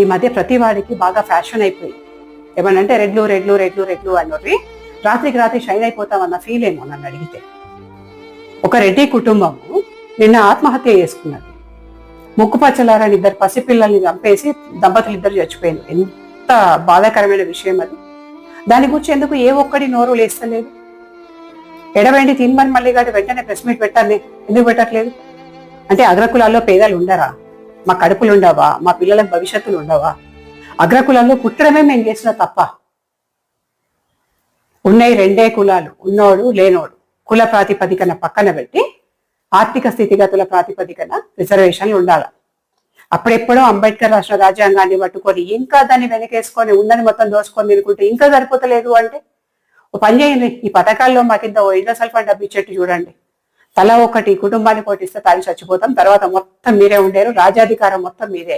ఈ మధ్య ప్రతి వాడికి బాగా ఫ్యాషన్ అయిపోయి ఏమనంటే రెడ్లు రెడ్లు రెడ్లు రెడ్లు అన్నోరి రాత్రికి రాత్రి షైన్ అయిపోతామన్న ఫీల్ ఏమో నన్ను అడిగితే. ఒక రెడ్డి కుటుంబము నిన్న ఆత్మహత్య చేసుకున్నది. ముక్కు పచ్చలారని ఇద్దరు పసిపిల్లల్ని చంపేసి దంపతులు ఇద్దరు చచ్చిపోయింది ఎంత బాధాకరమైన విషయం అది. దాని గురించి ఎందుకు ఏ ఒక్కడి నోరు లేస్తలేదు? ఎడవేండి తినమని మళ్ళీ కాదు వెంటనే ప్రెస్ మీట్ పెట్టాలి. ఎందుకు పెట్టట్లేదు? అంటే అగ్రకులాల్లో పేదలు ఉండరా? మా కడుపులు ఉండవా? మా పిల్లలకు భవిష్యత్తులు ఉండవా? అగ్రకులాల్లో పుట్టడమే మేము చేసిన తప్ప ఉన్నాయి రెండే కులాలు ఉన్నోడు లేనోడు. కుల ప్రాతిపదికన పక్కన పెట్టి ఆర్థిక స్థితిగతుల ప్రాతిపదికన రిజర్వేషన్లు ఉండాలి. అప్పుడెప్పుడో అంబేద్కర్ రాష్ట్ర రాజ్యాంగాన్ని పట్టుకొని ఇంకా దాన్ని వెనకేసుకొని ఉందని మొత్తం దోసుకొని తినుకుంటే ఇంకా సరిపోతలేదు అంటే. ఓ పని చేయండి ఈ పథకాల్లో మాకింత ఓ ఇండస్ట్రియల్ ఫండ్ డబ్బు ఇచ్చేట్టు చూడండి. తల ఒకటి కుటుంబానికి ఒకటి ఇస్తే తాగి చచ్చిపోతాం. తర్వాత మొత్తం మీరే ఉండేరు. రాజాధికారం మొత్తం మీదే.